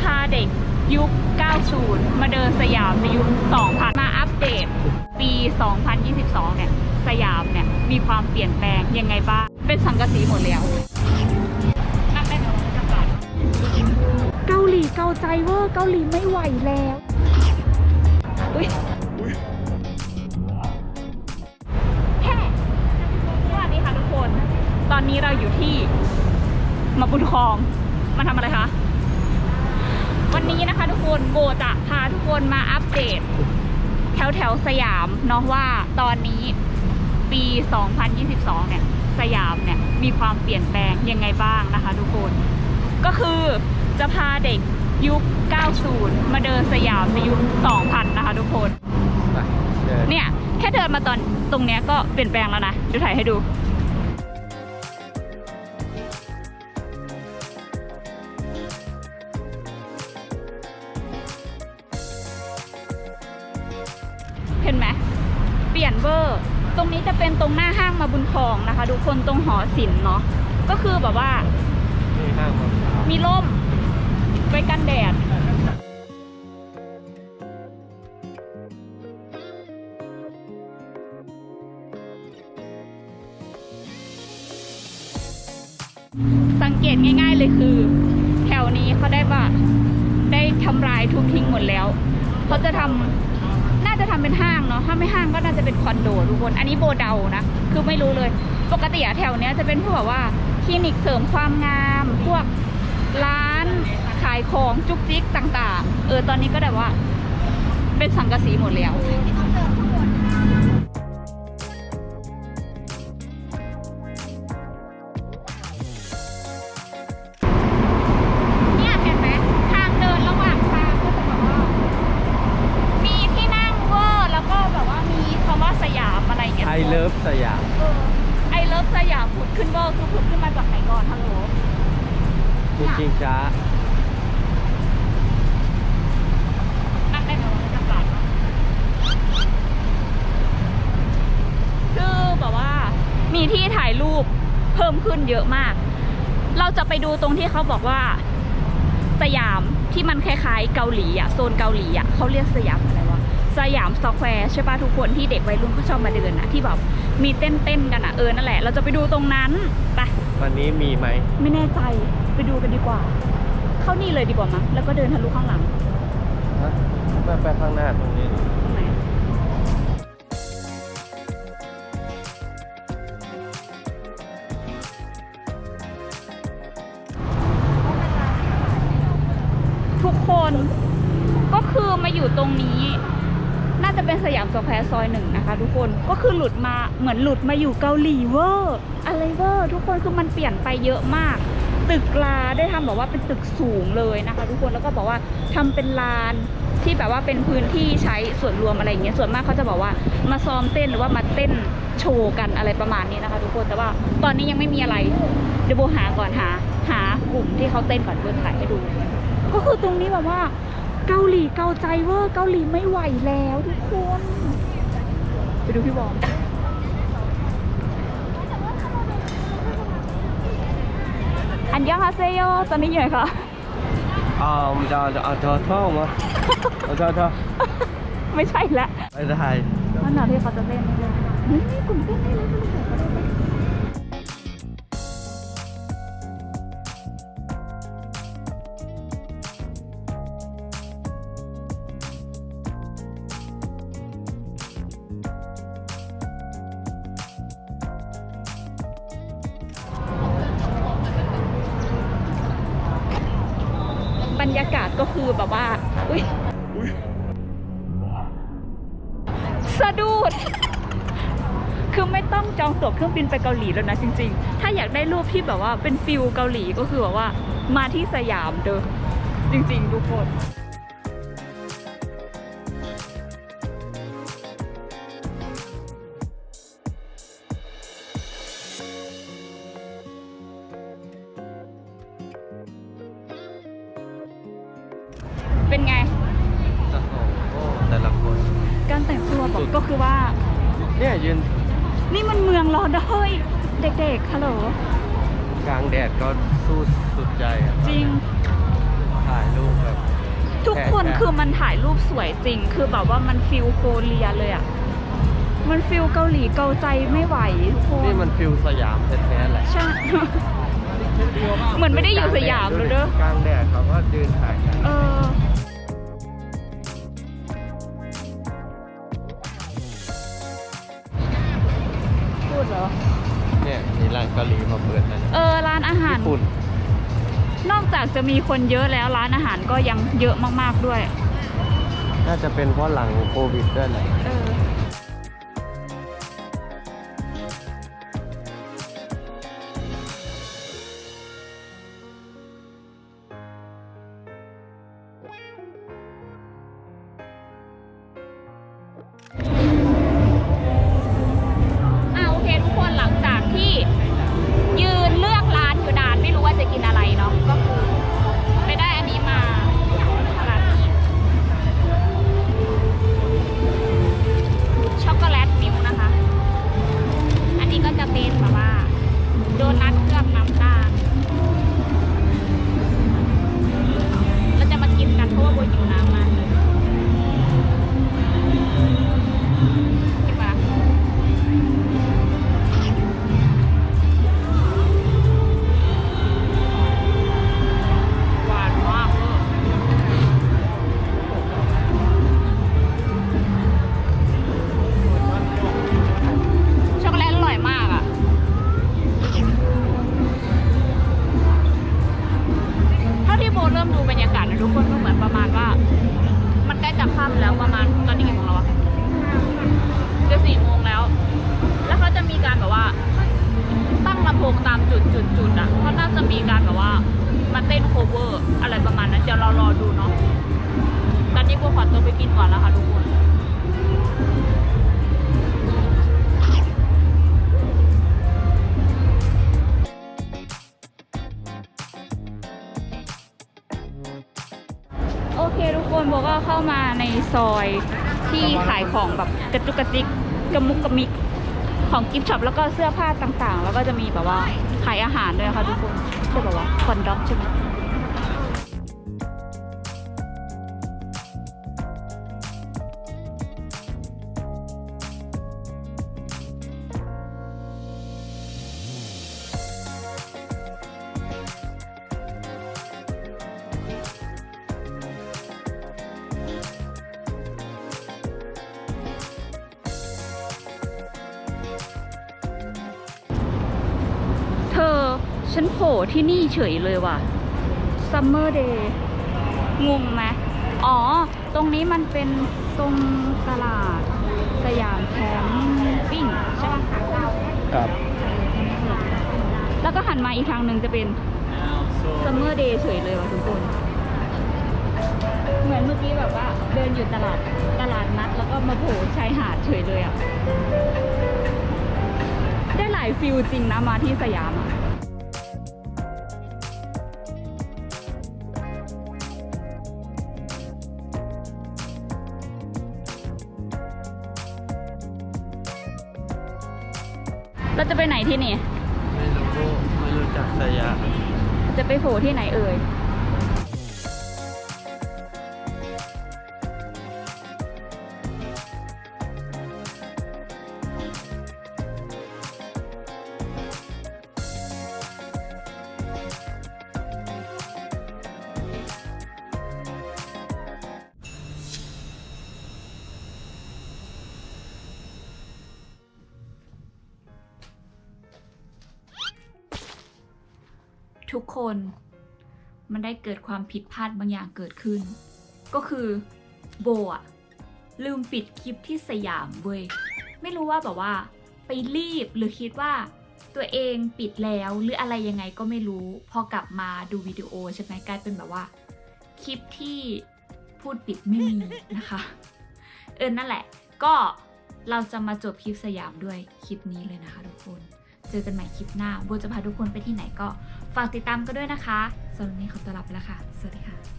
พาเด็กยุค 90 มาเดินสยามในยุค 2000 มาอัปเดต ปี 2022 เนี่ย สยามเนี่ย มีความเปลี่ยนแปลงยังไงบ้าง เป็นสังกะสีหมดแล้วนั่งได้ไหมวะบรรยากาศเกาหลีเกาใจเวอร์เกาหลีไม่ไหวแล้วอุ้ยแฮ่สวัสดีค่ะทุกคนตอนนี้เราอยู่ที่มาบุญคลองมาทำอะไรคะวันนี้นะ คะทุกคนโบจะพาทุกคนมาอัปเดต แถวแถวๆสยามเนาะว่าตอนนี้ปี 2022 เนี่ย สยามเนี่ย มีความเปลี่ยนแปลงยังไงบ้างนะคะทุกคน ก็คือจะพาเด็กยุค 90 มาเดินสยามในยุค 2000 นะคะทุกคน เนี่ย แค่เดินมาตอนตรงเนี้ยก็เปลี่ยนแปลงแล้วนะเดี๋ยวถ่ายให้ดู ลี่ยนเวอร์ ตรงนี้จะเป็นตรงหน้าห้างมาบุญครองนะคะ ทุกคนตรงหอศิลป์เนาะก็คือแบบว่านี่ห้างมันมีร่มไว้กันแดดสังเกตง่าย ๆเลยคือ แถวนี้เขาได้ว่าได้ทำลายทุกทิ้งหมดแล้ว เขาจะทำ น่าจะทำเป็นห้างเนาะถ้าไม่ห้างก็น่าจะเป็นคอนโดทุกคน อันนี้โบเดานะ คือไม่รู้เลย ปกติอะแถวเนี้ยจะเป็นพวกแบบว่าคลินิกเสริมความงาม พวกร้านขายของจุกจิกต่าง ๆ เออตอนนี้ก็แบบว่า เป็นสังกะสีหมดแล้ว ขึ้นมาจากไหนก่อนฮัลโหลมีจริงจ้านั่งได้ไหมวะบรรยากาศวะคือแบบว่า มีที่ถ่ายรูปเพิ่มขึ้นเยอะมาก เราจะไปดูตรงที่เขาบอกว่า สยามที่มันคล้ายๆเกาหลีอะโซนเกาหลีอะเขาเรียกสยามอะไรวะ สยามสแควร์ใช่ปะทุกคนที่เด็กวัยรุ่นเขาชอบมาเดินอะที่แบบมีเต้นๆกันอะเออนั่นแหละเราจะไปดูตรงนั้นไปวันนี้มีไหมไม่แน่ใจไปดูกันดีกว่า เข้านี่เลยดีกว่ามั้งแล้วก็เดินทะลุข้างหลังฮะไม่ไปข้างหน้าตรงนี้ตรงไหน สแควร์ซอยหนึ่งนะคะ ทุกคนก็คือหลุดมาเหมือนหลุดมาอยู่เกาหลีเวอร์อะไรเวอร์ทุกคนคือมันเปลี่ยนไปเยอะมาก ตึกลาได้ทำแบบว่าเป็นตึกสูงเลยนะคะ ทุกคนแล้วก็บอกว่าทำเป็นลานที่แบบว่าเป็นพื้นที่ใช้ส่วนรวมอะไรอย่างเงี้ยส่วนมากเขาจะบอกว่ามาซ้อมเต้นหรือว่ามาเต้นโชว์กันอะไรประมาณนี้นะคะ ทุกคนแต่ว่าตอนนี้ยังไม่มีอะไรเดี๋ยวโบหาก่อนหาหากลุ่มที่เขาเต้นก่อนเพื่อถ่ายให้ดู ก็คือตรงนี้แบบว่าเกาหลีเกาใจเวอร์เกาหลีไม่ไหวแล้วทุกคน ไปดูพี่บอมอันยองฮาเซโยตอนนี้อยู่ไหนคะอ่ามันจะจะเอาเธอท่องมาเอาเธอเธอไม่ใช่ละไปถ่ายวันไหนที่เขาจะเต้นนี่เลยนี่นี่กลุ่มเต้นนี่เลย รรยากาศก็คือแบบว่า อุ้ยสะดุด คือไม่ต้องจองตั๋วเครื่องบินไปเกาหลีแล้วนะจริง ๆ ถ้าอยากได้รูปที่แบบว่าเป็นฟิลเกาหลีก็คือแบบว่า มาที่สยามเด้อจริง ๆ ทุกคนเป็น ละคนการแต่งตัวบอกก็คือว่า เนี่ยยืนนี่มันเมืองรอดอยเด็กๆฮัลโหลกลางแดดก็สู้สุดใจอะจริง ถ่ายรูปแบบคนคือมันถ่ายรูปสวยจริง คือแบบว่ามันฟิลโคเรียเลยอะมันฟิลเกาหลีเกาใจไม่ไหวทุกคนนี่มันฟิลสยามแท้ๆแหละใช่ เหมือนไม่ได้อยู่สยามเลยเด้อกลางแดดเขาก็เดินถ่ายกัน เออ เหรอ เนี่ยมีร้านเกาหลีมาเปิดนะเออร้านอาหาร ญี่ปุ่นนอกจากจะมีคนเยอะแล้วร้านอาหารก็ยังเยอะมากๆด้วย น่าจะเป็นเพราะหลังโควิดด้วยแหละเอ งตามจุดจุดจุดอะเขาน่าจะมีการแบบว่ามาเต้นโคเวอร์ อะไรประมาณนั้นเดี๋ยวเรารอดูเนาะตอนนี้กูขอตัวไปกินก่อนแล้วค่ะทุกคนโอเคทุกคนโบก็เข้ามาในซอยที่ขายของแบบกระจุกกระจิกกระมุกกระมิก ของกิฟต์ช็อปแล้วก็เสื้อผ้าต่างๆ แล้วก็จะมีแบบว่าขายอาหารด้วยค่ะทุกคนใช่แบบว่าคอนด็อกใช่ไหม ฉันโผล่ที่นี่เฉยเลยว่ะ Summer Day งงไหมอ๋อ ตรงนี้มันเป็นตรงตลาดสยามแคมปิ้งใช่ปะครับ แล้วก็หันมาอีกทางหนึ่งจะเป็น Summer Day เฉยเลยว่ะทุกคน เหมือนเมื่อกี้แบบว่า เดินอยู่ตลาดตลาดนัด แล้วก็มาโผล่ชายหาดเฉยเลยอะ ได้หลายฟิลจริงนะมาที่สยามอะ จะไปไหนที่นี่ ไม่รู้ไม่รู้จักสยามจะไปโผล่ที่ไหนเอ่ย ทุกคน มันได้เกิดความผิดพลาดบางอย่างเกิดขึ้น ก็คือโบอะลืมปิดคลิปที่สยามเว้ยไม่รู้ว่าแบบว่า ไปรีบหรือคิดว่าตัวเองปิดแล้วหรืออะไรยังไงก็ไม่รู้ พอกลับมาดูวิดีโอใช่ไหมกลายเป็นแบบว่า คลิปที่พูดปิดไม่มีนะคะ เออนั่นแหละ ก็เราจะมาจบคลิปสยามด้วยคลิปนี้เลยนะคะทุกคน อกันใหม่คลิปหน้าโบจะพาทุกคนไปที่ไหนก็ฝากติดตามกันด้วยนะคะสำหรับวันนี้ขอตัวลาไปแล้วค่ะ สวัสดีค่ะ